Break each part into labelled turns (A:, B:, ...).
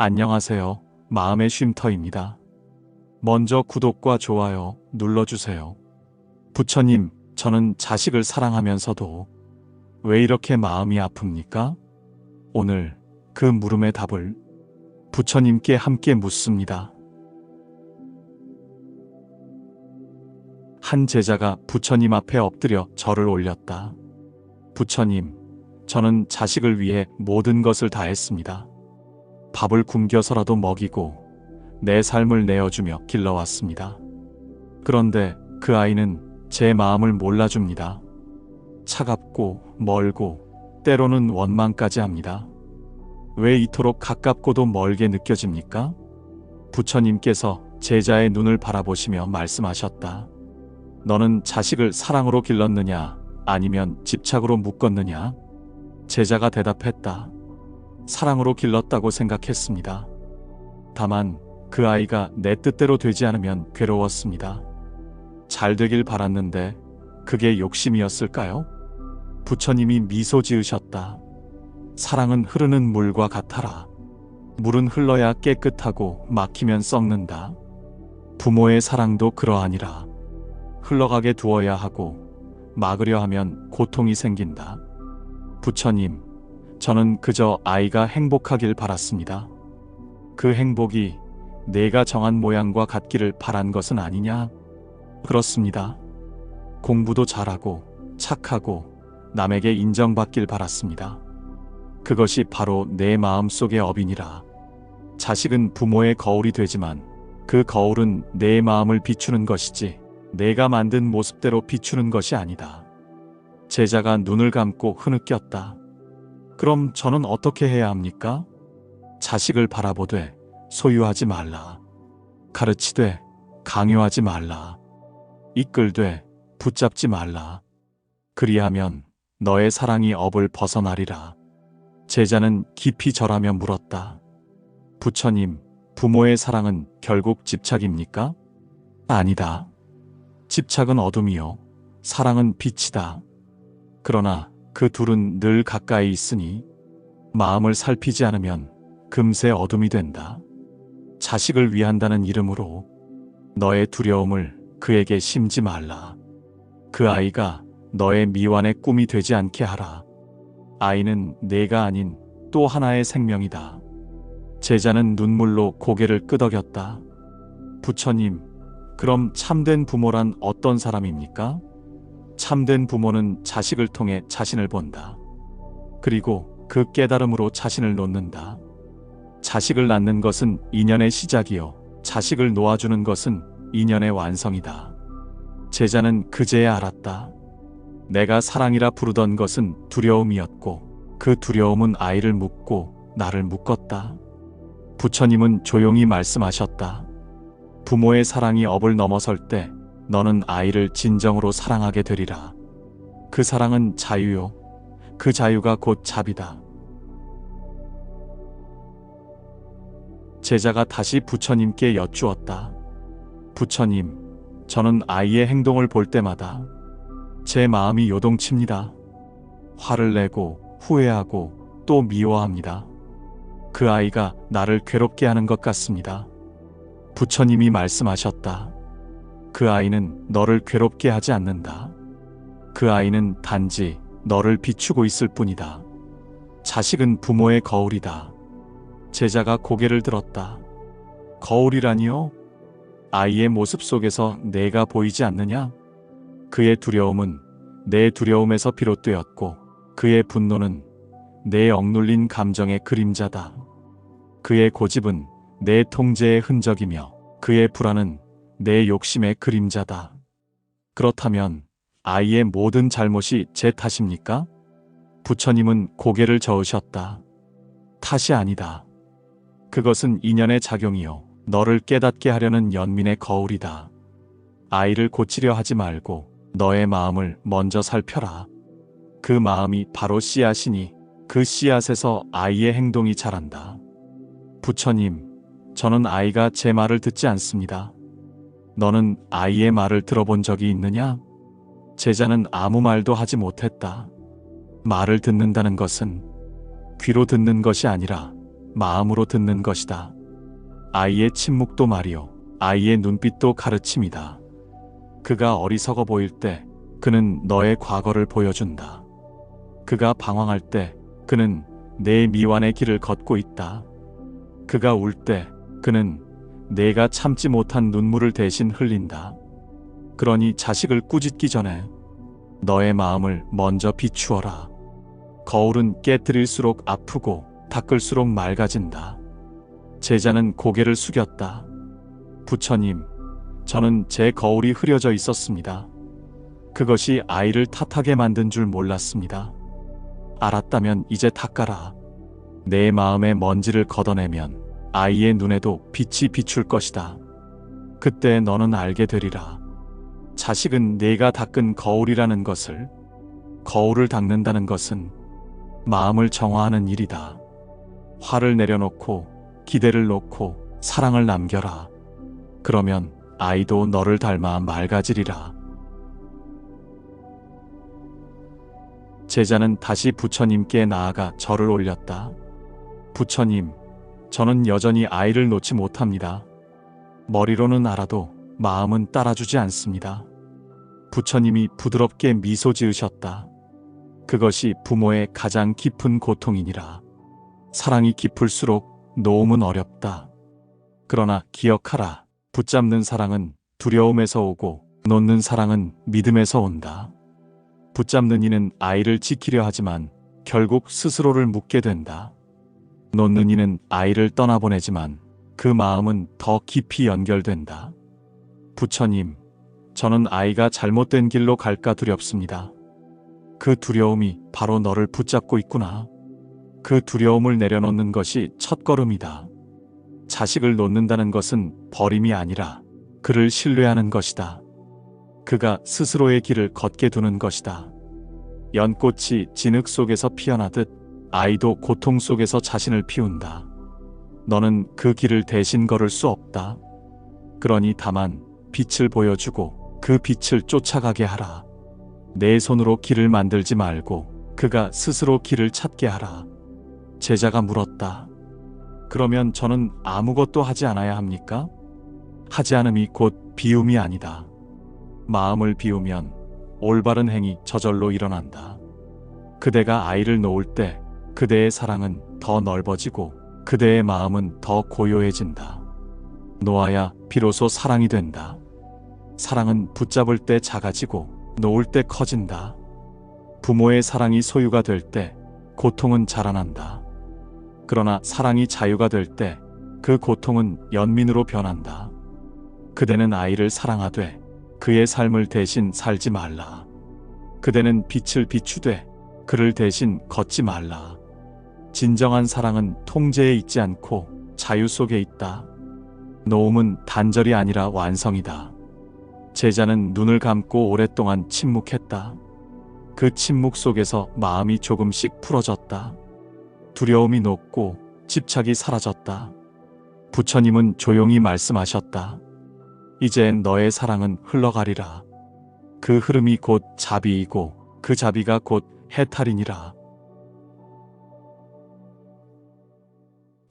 A: 안녕하세요. 마음의 쉼터입니다. 먼저 구독과 좋아요 눌러주세요. 부처님, 저는 자식을 사랑하면서도 왜 이렇게 마음이 아픕니까? 오늘 그 물음의 답을 부처님께 함께 묻습니다. 한 제자가 부처님 앞에 엎드려 절을 올렸다. 부처님, 저는 자식을 위해 모든 것을 다했습니다. 밥을 굶겨서라도 먹이고 내 삶을 내어주며 길러왔습니다. 그런데 그 아이는 제 마음을 몰라줍니다. 차갑고 멀고 때로는 원망까지 합니다. 왜 이토록 가깝고도 멀게 느껴집니까? 부처님께서 제자의 눈을 바라보시며 말씀하셨다. 너는 자식을 사랑으로 길렀느냐 아니면 집착으로 묶었느냐? 제자가 대답했다. 사랑으로 길렀다고 생각했습니다. 다만 그 아이가 내 뜻대로 되지 않으면 괴로웠습니다. 잘 되길 바랐는데 그게 욕심이었을까요? 부처님이 미소 지으셨다. 사랑은 흐르는 물과 같아라. 물은 흘러야 깨끗하고 막히면 썩는다. 부모의 사랑도 그러하니라. 흘러가게 두어야 하고 막으려 하면 고통이 생긴다. 부처님, 저는 그저 아이가 행복하길 바랐습니다. 그 행복이 내가 정한 모양과 같기를 바란 것은 아니냐? 그렇습니다. 공부도 잘하고 착하고 남에게 인정받길 바랐습니다. 그것이 바로 내 마음 속의 업이니라. 자식은 부모의 거울이 되지만 그 거울은 내 마음을 비추는 것이지 내가 만든 모습대로 비추는 것이 아니다. 제자가 눈을 감고 흐느꼈다. 그럼 저는 어떻게 해야 합니까? 자식을 바라보되 소유하지 말라. 가르치되 강요하지 말라. 이끌되 붙잡지 말라. 그리하면 너의 사랑이 업을 벗어나리라. 제자는 깊이 절하며 물었다. 부처님, 부모의 사랑은 결국 집착입니까? 아니다. 집착은 어둠이요. 사랑은 빛이다. 그러나 그 둘은 늘 가까이 있으니 마음을 살피지 않으면 금세 어둠이 된다. 자식을 위한다는 이름으로 너의 두려움을 그에게 심지 말라. 그 아이가 너의 미완의 꿈이 되지 않게 하라. 아이는 내가 아닌 또 하나의 생명이다. 제자는 눈물로 고개를 끄덕였다. 부처님, 그럼 참된 부모란 어떤 사람입니까? 참된 부모는 자식을 통해 자신을 본다. 그리고 그 깨달음으로 자신을 놓는다. 자식을 낳는 것은 인연의 시작이요. 자식을 놓아주는 것은 인연의 완성이다. 제자는 그제야 알았다. 내가 사랑이라 부르던 것은 두려움이었고 그 두려움은 아이를 묶고 나를 묶었다. 부처님은 조용히 말씀하셨다. 부모의 사랑이 업을 넘어설 때 너는 아이를 진정으로 사랑하게 되리라. 그 사랑은 자유요. 그 자유가 곧 자비다. 제자가 다시 부처님께 여쭈었다. 부처님, 저는 아이의 행동을 볼 때마다 제 마음이 요동칩니다. 화를 내고 후회하고 또 미워합니다. 그 아이가 나를 괴롭게 하는 것 같습니다. 부처님이 말씀하셨다. 그 아이는 너를 괴롭게 하지 않는다. 그 아이는 단지 너를 비추고 있을 뿐이다. 자식은 부모의 거울이다. 제자가 고개를 들었다. 거울이라니요? 아이의 모습 속에서 내가 보이지 않느냐? 그의 두려움은 내 두려움에서 비롯되었고, 그의 분노는 내 억눌린 감정의 그림자다. 그의 고집은 내 통제의 흔적이며, 그의 불안은 내 욕심의 그림자다. 그렇다면 아이의 모든 잘못이 제 탓입니까? 부처님은 고개를 저으셨다. 탓이 아니다. 그것은 인연의 작용이요. 너를 깨닫게 하려는 연민의 거울이다. 아이를 고치려 하지 말고 너의 마음을 먼저 살펴라. 그 마음이 바로 씨앗이니 그 씨앗에서 아이의 행동이 자란다. 부처님, 저는 아이가 제 말을 듣지 않습니다. 너는 아이의 말을 들어본 적이 있느냐? 제자는 아무 말도 하지 못했다. 말을 듣는다는 것은 귀로 듣는 것이 아니라 마음으로 듣는 것이다. 아이의 침묵도 말이요. 아이의 눈빛도 가르침이다. 그가 어리석어 보일 때 그는 너의 과거를 보여준다. 그가 방황할 때 그는 내 미완의 길을 걷고 있다. 그가 울 때 그는 내가 참지 못한 눈물을 대신 흘린다. 그러니 자식을 꾸짖기 전에 너의 마음을 먼저 비추어라. 거울은 깨뜨릴수록 아프고 닦을수록 맑아진다. 제자는 고개를 숙였다. 부처님, 저는 제 거울이 흐려져 있었습니다. 그것이 아이를 탓하게 만든 줄 몰랐습니다. 알았다면 이제 닦아라. 내 마음의 먼지를 걷어내면 아이의 눈에도 빛이 비출 것이다. 그때 너는 알게 되리라. 자식은 내가 닦은 거울이라는 것을, 거울을 닦는다는 것은 마음을 정화하는 일이다. 화를 내려놓고, 기대를 놓고, 사랑을 남겨라. 그러면 아이도 너를 닮아 맑아지리라. 제자는 다시 부처님께 나아가 절을 올렸다. 부처님, 저는 여전히 아이를 놓지 못합니다. 머리로는 알아도 마음은 따라주지 않습니다. 부처님이 부드럽게 미소 지으셨다. 그것이 부모의 가장 깊은 고통이니라. 사랑이 깊을수록 놓음은 어렵다. 그러나 기억하라. 붙잡는 사랑은 두려움에서 오고 놓는 사랑은 믿음에서 온다. 붙잡는 이는 아이를 지키려 하지만 결국 스스로를 묻게 된다. 놓는 이는 아이를 떠나보내지만 그 마음은 더 깊이 연결된다. 부처님, 저는 아이가 잘못된 길로 갈까 두렵습니다. 그 두려움이 바로 너를 붙잡고 있구나. 그 두려움을 내려놓는 것이 첫걸음이다. 자식을 놓는다는 것은 버림이 아니라 그를 신뢰하는 것이다. 그가 스스로의 길을 걷게 두는 것이다. 연꽃이 진흙 속에서 피어나듯 아이도 고통 속에서 자신을 피운다. 너는 그 길을 대신 걸을 수 없다. 그러니 다만 빛을 보여주고 그 빛을 쫓아가게 하라. 내 손으로 길을 만들지 말고 그가 스스로 길을 찾게 하라. 제자가 물었다. 그러면 저는 아무것도 하지 않아야 합니까? 하지 않음이 곧 비움이 아니다. 마음을 비우면 올바른 행위 저절로 일어난다. 그대가 아이를 놓을 때 그대의 사랑은 더 넓어지고 그대의 마음은 더 고요해진다. 놓아야 비로소 사랑이 된다. 사랑은 붙잡을 때 작아지고 놓을 때 커진다. 부모의 사랑이 소유가 될 때 고통은 자라난다. 그러나 사랑이 자유가 될 때 그 고통은 연민으로 변한다. 그대는 아이를 사랑하되 그의 삶을 대신 살지 말라. 그대는 빛을 비추되 그를 대신 걷지 말라. 진정한 사랑은 통제에 있지 않고 자유 속에 있다. 노음은 단절이 아니라 완성이다. 제자는 눈을 감고 오랫동안 침묵했다. 그 침묵 속에서 마음이 조금씩 풀어졌다. 두려움이 녹고 집착이 사라졌다. 부처님은 조용히 말씀하셨다. 이제 너의 사랑은 흘러가리라. 그 흐름이 곧 자비이고 그 자비가 곧 해탈이니라.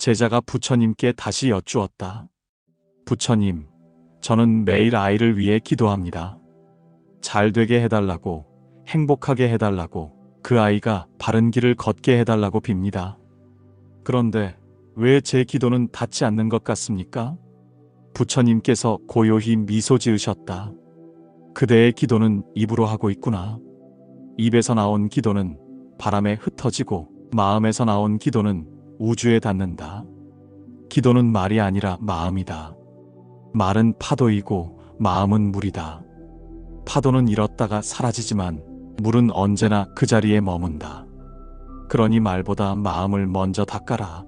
A: 제자가 부처님께 다시 여쭈었다. 부처님, 저는 매일 아이를 위해 기도합니다. 잘 되게 해달라고, 행복하게 해달라고, 그 아이가 바른 길을 걷게 해달라고 빕니다. 그런데 왜 제 기도는 닿지 않는 것 같습니까? 부처님께서 고요히 미소 지으셨다. 그대의 기도는 입으로 하고 있구나. 입에서 나온 기도는 바람에 흩어지고 마음에서 나온 기도는 우주에 닿는다. 기도는 말이 아니라 마음이다. 말은 파도이고 마음은 물이다. 파도는 잃었다가 사라지지만 물은 언제나 그 자리에 머문다. 그러니 말보다 마음을 먼저 닦아라.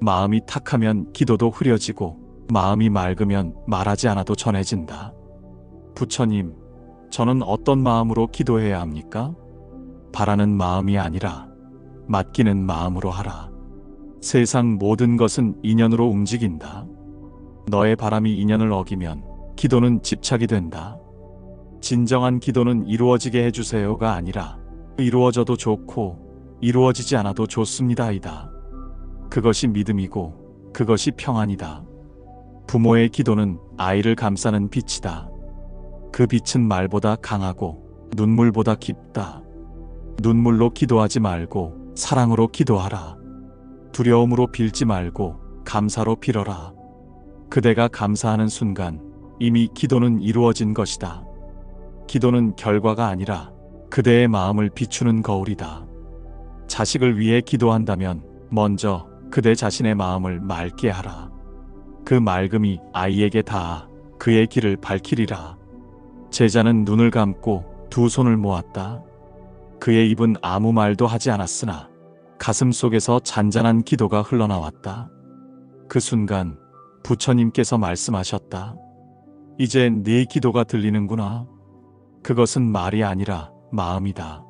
A: 마음이 탁하면 기도도 흐려지고 마음이 맑으면 말하지 않아도 전해진다. 부처님, 저는 어떤 마음으로 기도해야 합니까? 바라는 마음이 아니라 맡기는 마음으로 하라. 세상 모든 것은 인연으로 움직인다. 너의 바람이 인연을 어기면 기도는 집착이 된다. 진정한 기도는 이루어지게 해주세요가 아니라 이루어져도 좋고 이루어지지 않아도 좋습니다이다. 그것이 믿음이고 그것이 평안이다. 부모의 기도는 아이를 감싸는 빛이다. 그 빛은 말보다 강하고 눈물보다 깊다. 눈물로 기도하지 말고 사랑으로 기도하라. 두려움으로 빌지 말고 감사로 빌어라. 그대가 감사하는 순간 이미 기도는 이루어진 것이다. 기도는 결과가 아니라 그대의 마음을 비추는 거울이다. 자식을 위해 기도한다면 먼저 그대 자신의 마음을 맑게 하라. 그 맑음이 아이에게 닿아 그의 길을 밝히리라. 제자는 눈을 감고 두 손을 모았다. 그의 입은 아무 말도 하지 않았으나 가슴 속에서 잔잔한 기도가 흘러나왔다. 그 순간 부처님께서 말씀하셨다. 이제 네 기도가 들리는구나. 그것은 말이 아니라 마음이다.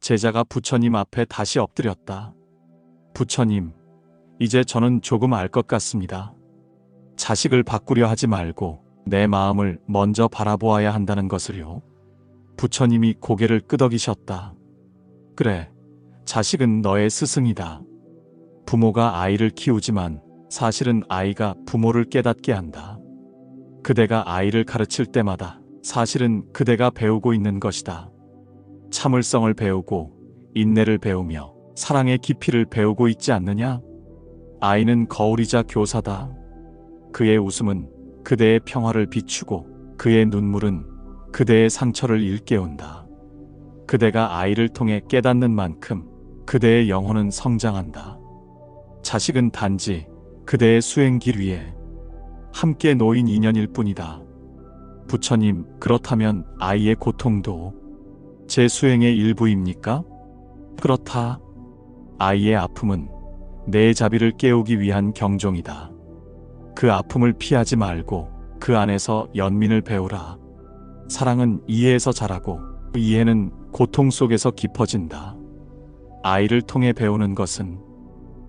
A: 제자가 부처님 앞에 다시 엎드렸다. 부처님, 이제 저는 조금 알 것 같습니다. 자식을 바꾸려 하지 말고 내 마음을 먼저 바라보아야 한다는 것을요. 부처님이 고개를 끄덕이셨다. 그래, 자식은 너의 스승이다. 부모가 아이를 키우지만 사실은 아이가 부모를 깨닫게 한다. 그대가 아이를 가르칠 때마다 사실은 그대가 배우고 있는 것이다. 참을성을 배우고 인내를 배우며 사랑의 깊이를 배우고 있지 않느냐? 아이는 거울이자 교사다. 그의 웃음은 그대의 평화를 비추고 그의 눈물은 그대의 상처를 일깨운다. 그대가 아이를 통해 깨닫는 만큼 그대의 영혼은 성장한다. 자식은 단지 그대의 수행길 위에 함께 놓인 인연일 뿐이다. 부처님, 그렇다면 아이의 고통도 제 수행의 일부입니까? 그렇다. 아이의 아픔은 내 자비를 깨우기 위한 경종이다. 그 아픔을 피하지 말고 그 안에서 연민을 배우라. 사랑은 이해에서 자라고 이해는 고통 속에서 깊어진다. 아이를 통해 배우는 것은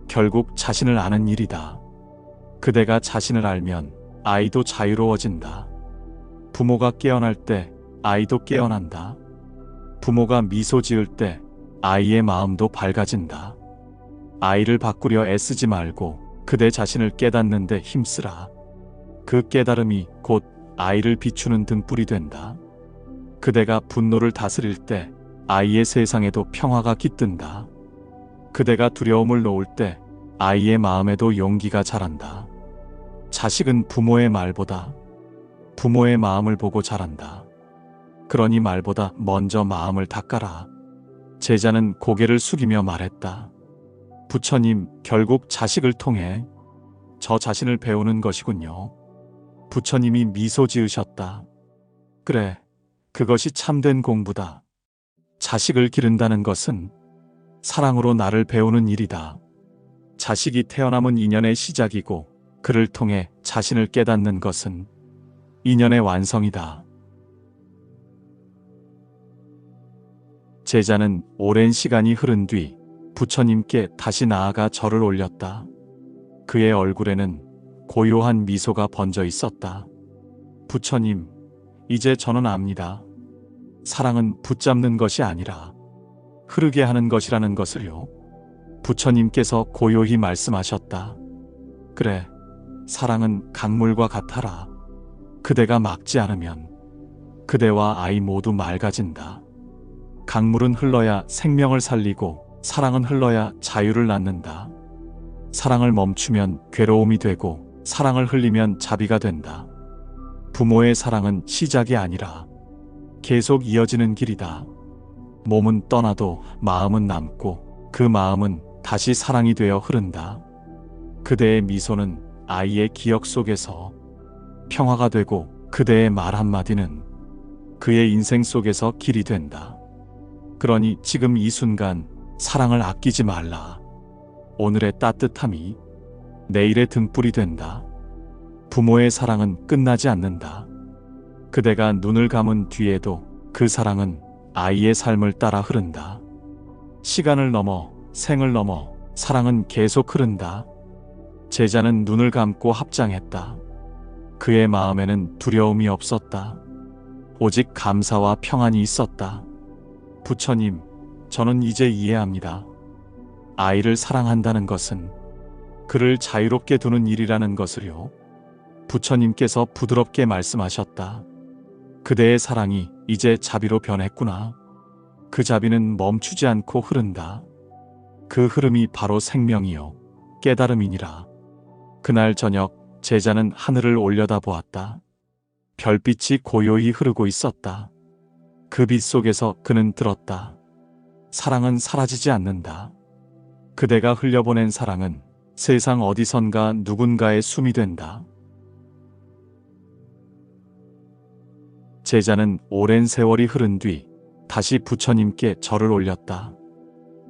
A: 결국 자신을 아는 일이다. 그대가 자신을 알면 아이도 자유로워진다. 부모가 깨어날 때 아이도 깨어난다. 부모가 미소 지을 때 아이의 마음도 밝아진다. 아이를 바꾸려 애쓰지 말고 그대 자신을 깨닫는데 힘쓰라. 그 깨달음이 곧 아이를 비추는 등불이 된다. 그대가 분노를 다스릴 때 아이의 세상에도 평화가 깃든다. 그대가 두려움을 놓을 때 아이의 마음에도 용기가 자란다. 자식은 부모의 말보다 부모의 마음을 보고 자란다. 그러니 말보다 먼저 마음을 닦아라. 제자는 고개를 숙이며 말했다. 부처님, 결국 자식을 통해 저 자신을 배우는 것이군요. 부처님이 미소 지으셨다. 그래, 그것이 참된 공부다. 자식을 기른다는 것은 사랑으로 나를 배우는 일이다. 자식이 태어남은 인연의 시작이고 그를 통해 자신을 깨닫는 것은 인연의 완성이다. 제자는 오랜 시간이 흐른 뒤 부처님께 다시 나아가 절을 올렸다. 그의 얼굴에는 고요한 미소가 번져 있었다. 부처님, 이제 저는 압니다. 사랑은 붙잡는 것이 아니라 흐르게 하는 것이라는 것을요. 부처님께서 고요히 말씀하셨다. 그래, 사랑은 강물과 같아라. 그대가 막지 않으면 그대와 아이 모두 맑아진다. 강물은 흘러야 생명을 살리고 사랑은 흘러야 자유를 낳는다. 사랑을 멈추면 괴로움이 되고 사랑을 흘리면 자비가 된다. 부모의 사랑은 시작이 아니라 계속 이어지는 길이다. 몸은 떠나도 마음은 남고 그 마음은 다시 사랑이 되어 흐른다. 그대의 미소는 아이의 기억 속에서 평화가 되고 그대의 말 한마디는 그의 인생 속에서 길이 된다. 그러니 지금 이 순간 사랑을 아끼지 말라. 오늘의 따뜻함이 내일의 등불이 된다. 부모의 사랑은 끝나지 않는다. 그대가 눈을 감은 뒤에도 그 사랑은 아이의 삶을 따라 흐른다. 시간을 넘어 생을 넘어 사랑은 계속 흐른다. 제자는 눈을 감고 합장했다. 그의 마음에는 두려움이 없었다. 오직 감사와 평안이 있었다. 부처님, 저는 이제 이해합니다. 아이를 사랑한다는 것은 그를 자유롭게 두는 일이라는 것을요. 부처님께서 부드럽게 말씀하셨다. 그대의 사랑이 이제 자비로 변했구나. 그 자비는 멈추지 않고 흐른다. 그 흐름이 바로 생명이요. 깨달음이니라. 그날 저녁 제자는 하늘을 올려다 보았다. 별빛이 고요히 흐르고 있었다. 그 빛 속에서 그는 들었다. 사랑은 사라지지 않는다. 그대가 흘려보낸 사랑은 세상 어디선가 누군가의 숨이 된다. 제자는 오랜 세월이 흐른 뒤 다시 부처님께 절을 올렸다.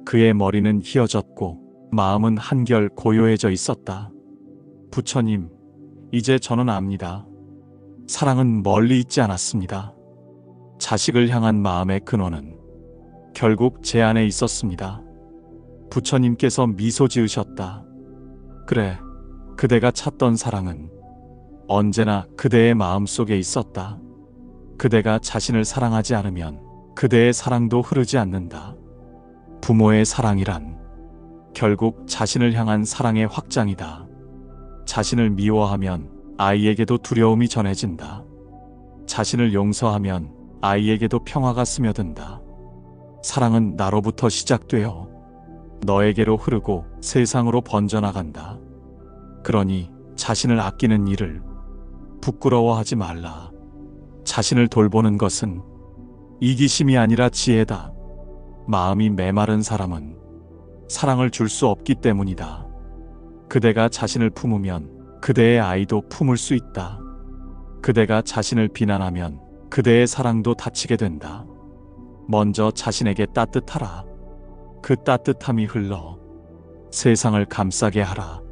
A: 그의 머리는 휘어졌고 마음은 한결 고요해져 있었다. 부처님, 이제 저는 압니다. 사랑은 멀리 있지 않았습니다. 자식을 향한 마음의 근원은 결국 제 안에 있었습니다. 부처님께서 미소 지으셨다. 그래, 그대가 찾던 사랑은 언제나 그대의 마음 속에 있었다. 그대가 자신을 사랑하지 않으면 그대의 사랑도 흐르지 않는다. 부모의 사랑이란 결국 자신을 향한 사랑의 확장이다. 자신을 미워하면 아이에게도 두려움이 전해진다. 자신을 용서하면 아이에게도 평화가 스며든다. 사랑은 나로부터 시작되어 너에게로 흐르고 세상으로 번져나간다. 그러니 자신을 아끼는 일을 부끄러워하지 말라. 자신을 돌보는 것은 이기심이 아니라 지혜다. 마음이 메마른 사람은 사랑을 줄 수 없기 때문이다. 그대가 자신을 품으면 그대의 아이도 품을 수 있다. 그대가 자신을 비난하면 그대의 사랑도 다치게 된다. 먼저 자신에게 따뜻하라. 그 따뜻함이 흘러 세상을 감싸게 하라.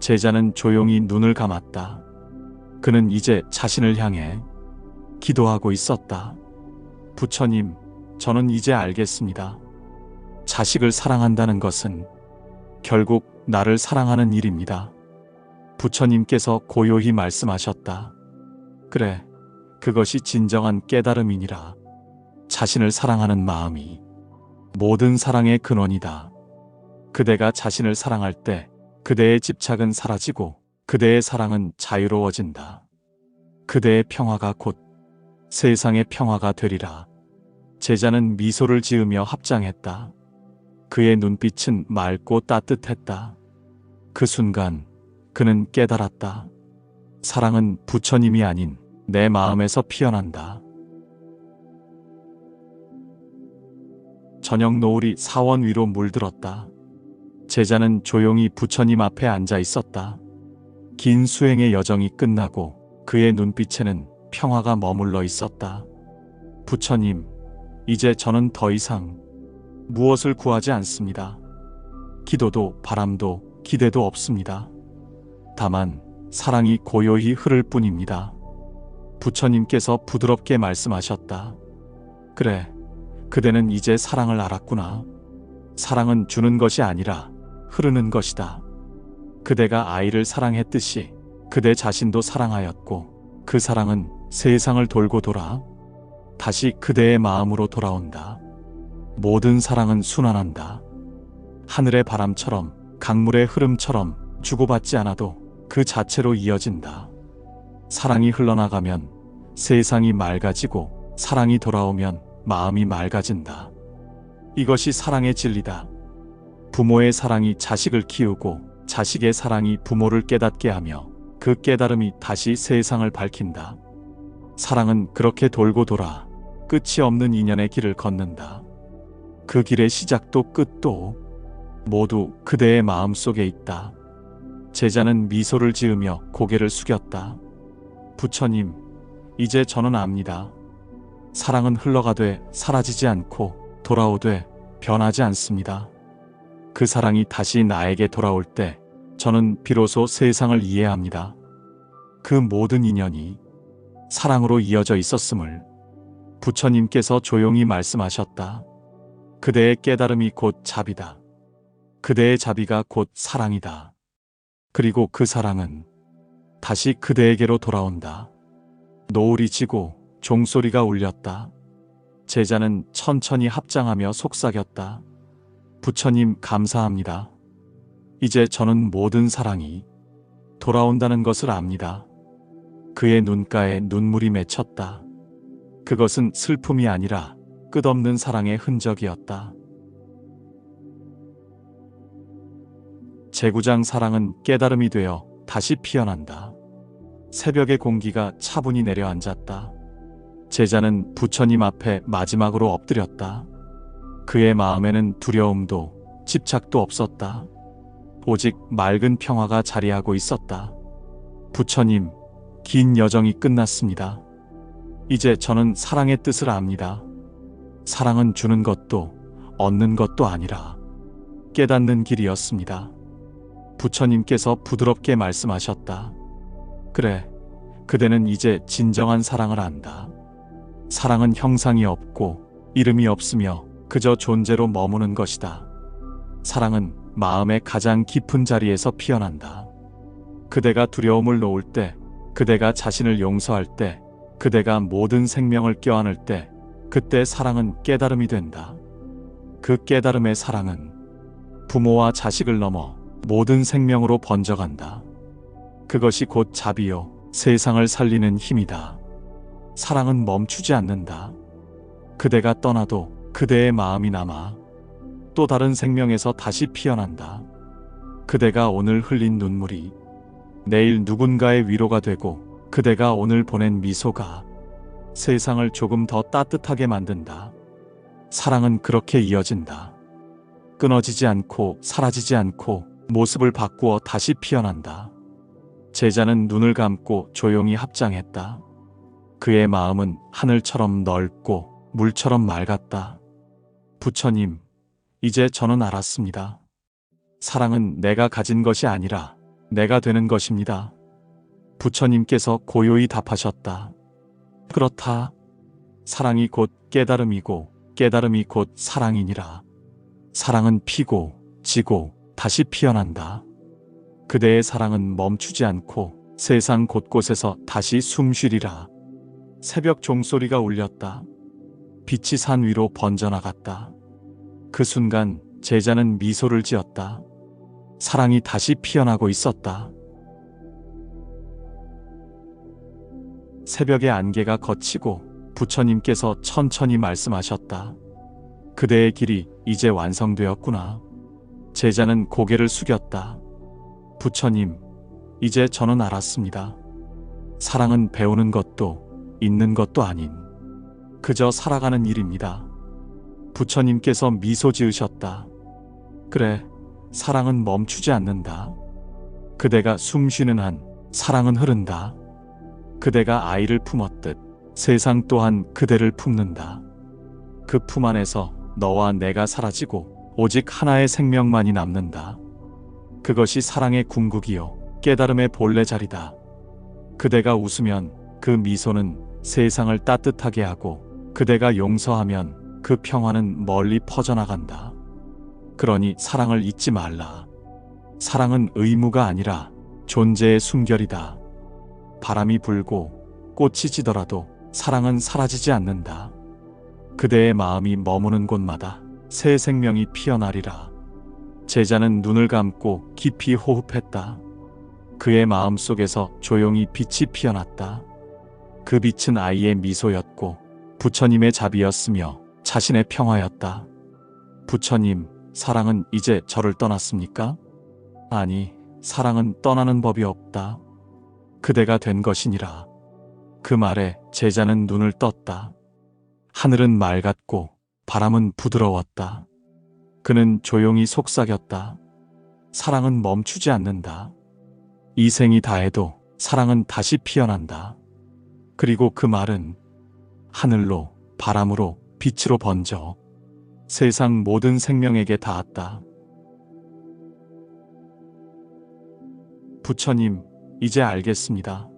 A: 제자는 조용히 눈을 감았다. 그는 이제 자신을 향해 기도하고 있었다. 부처님, 저는 이제 알겠습니다. 자식을 사랑한다는 것은 결국 나를 사랑하는 일입니다. 부처님께서 고요히 말씀하셨다. 그래, 그것이 진정한 깨달음이니라. 자신을 사랑하는 마음이 모든 사랑의 근원이다. 그대가 자신을 사랑할 때 그대의 집착은 사라지고 그대의 사랑은 자유로워진다. 그대의 평화가 곧 세상의 평화가 되리라. 제자는 미소를 지으며 합장했다. 그의 눈빛은 맑고 따뜻했다. 그 순간 그는 깨달았다. 사랑은 부처님이 아닌 내 마음에서 피어난다. 저녁 노을이 사원 위로 물들었다. 제자는 조용히 부처님 앞에 앉아 있었다. 긴 수행의 여정이 끝나고 그의 눈빛에는 평화가 머물러 있었다. 부처님, 이제 저는 더 이상 무엇을 구하지 않습니다. 기도도 바람도 기대도 없습니다. 다만 사랑이 고요히 흐를 뿐입니다. 부처님께서 부드럽게 말씀하셨다. 그래, 그대는 이제 사랑을 알았구나. 사랑은 주는 것이 아니라 흐르는 것이다. 그대가 아이를 사랑했듯이 그대 자신도 사랑하였고 그 사랑은 세상을 돌고 돌아 다시 그대의 마음으로 돌아온다. 모든 사랑은 순환한다. 하늘의 바람처럼 강물의 흐름처럼 주고받지 않아도 그 자체로 이어진다. 사랑이 흘러나가면 세상이 맑아지고 사랑이 돌아오면 마음이 맑아진다. 이것이 사랑의 진리다. 부모의 사랑이 자식을 키우고 자식의 사랑이 부모를 깨닫게 하며 그 깨달음이 다시 세상을 밝힌다. 사랑은 그렇게 돌고 돌아 끝이 없는 인연의 길을 걷는다. 그 길의 시작도 끝도 모두 그대의 마음 속에 있다. 제자는 미소를 지으며 고개를 숙였다. 부처님, 이제 저는 압니다. 사랑은 흘러가되 사라지지 않고 돌아오되 변하지 않습니다. 그 사랑이 다시 나에게 돌아올 때 저는 비로소 세상을 이해합니다. 그 모든 인연이 사랑으로 이어져 있었음을 부처님께서 조용히 말씀하셨다. 그대의 깨달음이 곧 자비다. 그대의 자비가 곧 사랑이다. 그리고 그 사랑은 다시 그대에게로 돌아온다. 노을이 지고 종소리가 울렸다. 제자는 천천히 합장하며 속삭였다. 부처님 감사합니다. 이제 저는 모든 사랑이 돌아온다는 것을 압니다. 그의 눈가에 눈물이 맺혔다. 그것은 슬픔이 아니라 끝없는 사랑의 흔적이었다. 제구장 사랑은 깨달음이 되어 다시 피어난다. 새벽의 공기가 차분히 내려앉았다. 제자는 부처님 앞에 마지막으로 엎드렸다. 그의 마음에는 두려움도 집착도 없었다. 오직 맑은 평화가 자리하고 있었다. 부처님, 긴 여정이 끝났습니다. 이제 저는 사랑의 뜻을 압니다. 사랑은 주는 것도 얻는 것도 아니라 깨닫는 길이었습니다. 부처님께서 부드럽게 말씀하셨다. 그래, 그대는 이제 진정한 사랑을 안다. 사랑은 형상이 없고 이름이 없으며 그저 존재로 머무는 것이다. 사랑은 마음의 가장 깊은 자리에서 피어난다. 그대가 두려움을 놓을 때, 그대가 자신을 용서할 때, 그대가 모든 생명을 껴안을 때, 그때 사랑은 깨달음이 된다. 그 깨달음의 사랑은 부모와 자식을 넘어 모든 생명으로 번져간다. 그것이 곧 자비요, 세상을 살리는 힘이다. 사랑은 멈추지 않는다. 그대가 떠나도 그대의 마음이 남아 또 다른 생명에서 다시 피어난다. 그대가 오늘 흘린 눈물이 내일 누군가의 위로가 되고 그대가 오늘 보낸 미소가 세상을 조금 더 따뜻하게 만든다. 사랑은 그렇게 이어진다. 끊어지지 않고 사라지지 않고 모습을 바꾸어 다시 피어난다. 제자는 눈을 감고 조용히 합장했다. 그의 마음은 하늘처럼 넓고 물처럼 맑았다. 부처님, 이제 저는 알았습니다. 사랑은 내가 가진 것이 아니라 내가 되는 것입니다. 부처님께서 고요히 답하셨다. 그렇다. 사랑이 곧 깨달음이고 깨달음이 곧 사랑이니라. 사랑은 피고 지고 다시 피어난다. 그대의 사랑은 멈추지 않고 세상 곳곳에서 다시 숨쉬리라. 새벽 종소리가 울렸다. 빛이 산 위로 번져나갔다. 그 순간 제자는 미소를 지었다. 사랑이 다시 피어나고 있었다. 새벽의 안개가 걷히고 부처님께서 천천히 말씀하셨다. 그대의 길이 이제 완성되었구나. 제자는 고개를 숙였다. 부처님, 이제 저는 알았습니다. 사랑은 배우는 것도 있는 것도 아닌 그저 살아가는 일입니다. 부처님께서 미소 지으셨다. 그래, 사랑은 멈추지 않는다. 그대가 숨 쉬는 한 사랑은 흐른다. 그대가 아이를 품었듯 세상 또한 그대를 품는다. 그 품 안에서 너와 내가 사라지고 오직 하나의 생명만이 남는다. 그것이 사랑의 궁극이요. 깨달음의 본래 자리다. 그대가 웃으면 그 미소는 세상을 따뜻하게 하고 그대가 용서하면 그 평화는 멀리 퍼져나간다. 그러니 사랑을 잊지 말라. 사랑은 의무가 아니라 존재의 숨결이다. 바람이 불고 꽃이 지더라도 사랑은 사라지지 않는다. 그대의 마음이 머무는 곳마다 새 생명이 피어나리라. 제자는 눈을 감고 깊이 호흡했다. 그의 마음 속에서 조용히 빛이 피어났다. 그 빛은 아이의 미소였고 부처님의 자비였으며 자신의 평화였다. 부처님, 사랑은 이제 저를 떠났습니까? 아니, 사랑은 떠나는 법이 없다. 그대가 된 것이니라. 그 말에 제자는 눈을 떴다. 하늘은 맑았고 바람은 부드러웠다. 그는 조용히 속삭였다. 사랑은 멈추지 않는다. 이 생이 다해도 사랑은 다시 피어난다. 그리고 그 말은 하늘로, 바람으로, 빛으로 번져 세상 모든 생명에게 닿았다. 부처님, 이제 알겠습니다.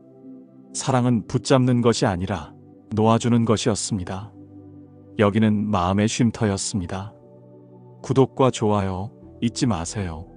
A: 사랑은 붙잡는 것이 아니라 놓아주는 것이었습니다. 여기는 마음의 쉼터였습니다. 구독과 좋아요 잊지 마세요.